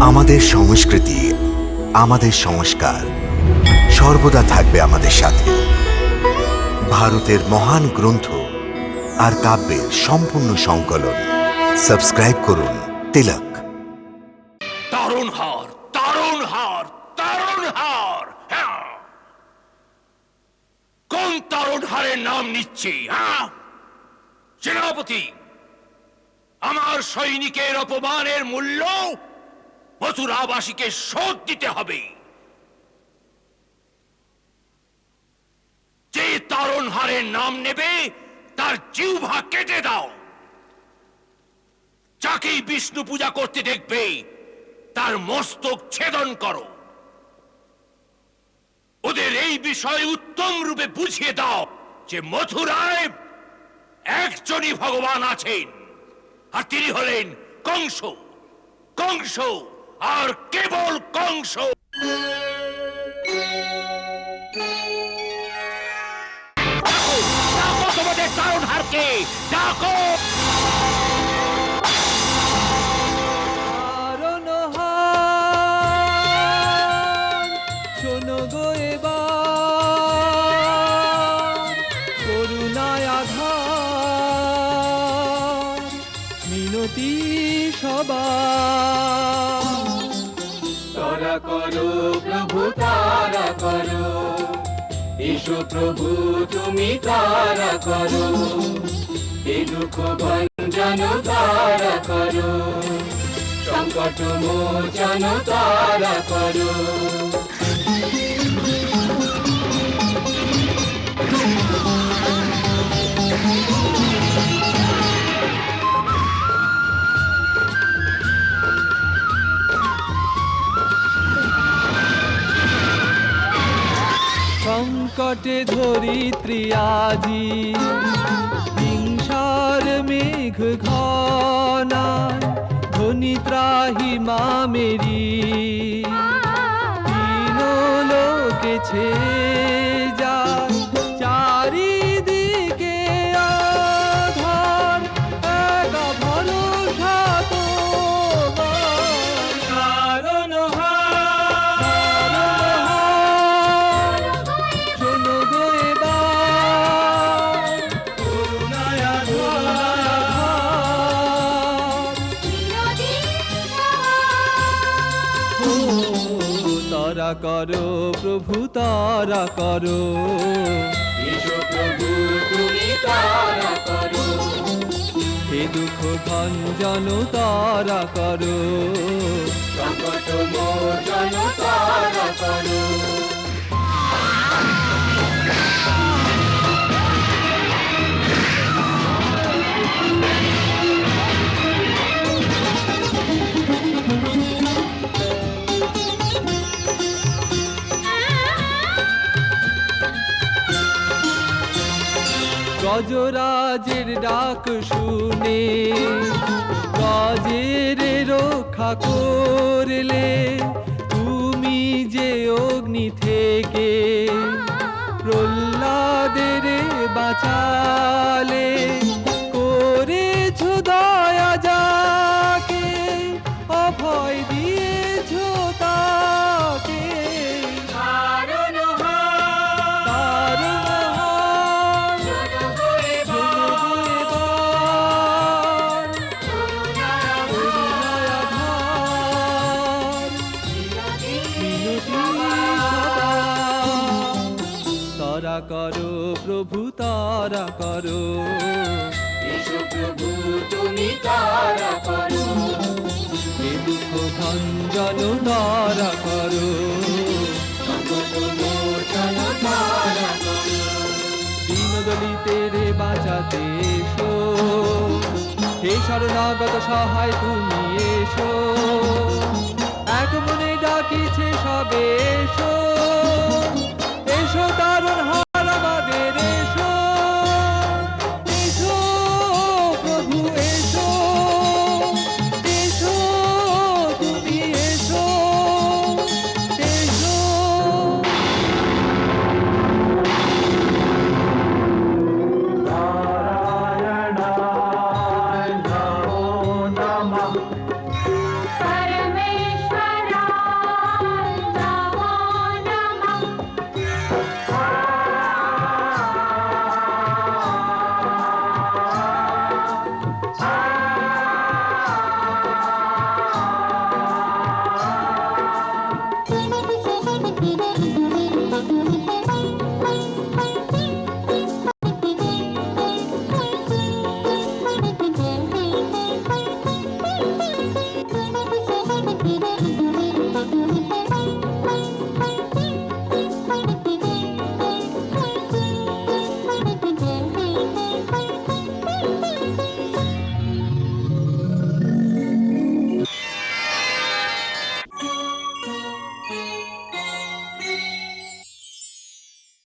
আমাদের সংস্কৃতি, আমাদের সংস্কার সর্বদা থাকবে আমাদের সাথে। ভারতের মহান গ্রন্থ আর কাব্যের সম্পূর্ণ সংকলন। সাবস্ক্রাইব করুন তিলক। দারুণ হার দারুণ হার দারুণ হার হ্যাঁ। কোন নাম নিচ্ছি হ্যাঁ? সেনাপতি, আমার সৈনিকের অপমানের মূল্য মথুরাবাসীকে শোধ দিতে হবে। যে তারণ হারের নাম নেবে, তার জিহ্বা কেটে দাও। যাকেই বিষ্ণু পূজা করতে দেখবে, তার মস্তক ছেদন করো। ওদের এই বিষয়ে উত্তম রূপে বুঝিয়ে দাও যে মথুরায় একজনই ভগবান আছেন, আর তিনি হলেন কংস। কংস! আর কেবল কংস। ডাকো, তোমাদের কারণ হারকে ডাকো। মিনতি সবার করো প্রভু, তারা করো। এসো প্রভু, তুমি তারা করো। এ দুঃখ ভঞ্জন তারা করো। সংকট মোচন, তারা করো। সংকটে ধরিত্রী আজি। হিংসার মেঘ ঘনায় ধ্বনি ত্রাহি মা মেরি তিন লোকে ছে তারা করো প্রভু তারা করো। হে দুঃখ ভঞ্জন তারা করো। সংকট মোচন তারা করো। গজরাজের ডাক শুনে গজের রক্ষা করলে তুমি যে অগ্নি থেকে প্রহ্লাদের বাঁচালে করো প্রভু তারা করো। এসো প্রভু তুমি তারা করো। এ দুঃখ ভঞ্জন তারা করো। দলিতে রে বাঁচাতে এসো। হে শরণাগত সহায় তুমি এসো। এক মনে ডাকিছে সবে এসো।